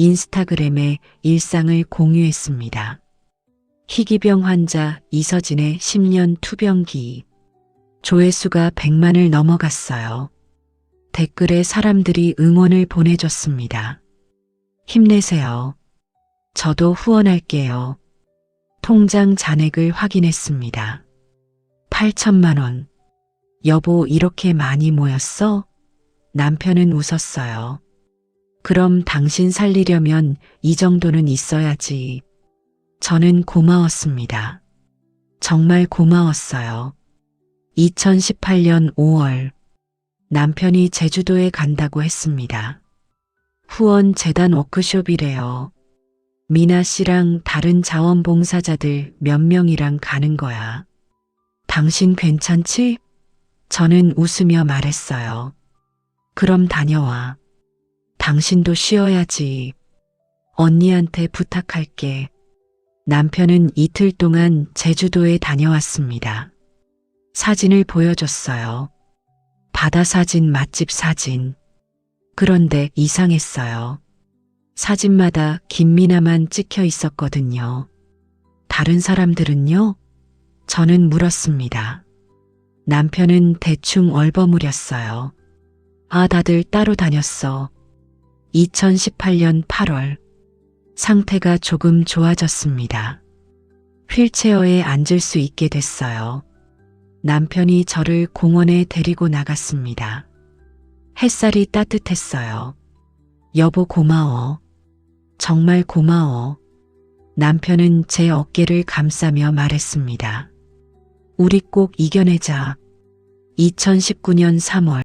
인스타그램에 일상을 공유했습니다. 희귀병 환자 이서진의 10년 투병기. 조회수가 100만을 넘어갔어요. 댓글에 사람들이 응원을 보내줬습니다. 힘내세요. 저도 후원할게요. 통장 잔액을 확인했습니다. 8천만 원. 여보, 이렇게 많이 모였어? 남편은 웃었어요. 그럼 당신 살리려면 이 정도는 있어야지. 저는 고마웠습니다. 정말 고마웠어요. 2018년 5월 남편이 제주도에 간다고 했습니다. 후원 재단 워크숍이래요. 미나 씨랑 다른 자원봉사자들 몇 명이랑 가는 거야. 당신 괜찮지? 저는 웃으며 말했어요. 그럼 다녀와. 당신도 쉬어야지. 언니한테 부탁할게. 남편은 이틀 동안 제주도에 다녀왔습니다. 사진을 보여줬어요. 바다 사진, 맛집 사진. 그런데 이상했어요. 사진마다 김미나만 찍혀 있었거든요. 다른 사람들은요? 저는 물었습니다. 남편은 대충 얼버무렸어요. 아, 다들 따로 다녔어. 2018년 8월. 상태가 조금 좋아졌습니다. 휠체어에 앉을 수 있게 됐어요. 남편이 저를 공원에 데리고 나갔습니다. 햇살이 따뜻했어요. 여보 고마워. 정말 고마워. 남편은 제 어깨를 감싸며 말했습니다. 우리 꼭 이겨내자. 2019년 3월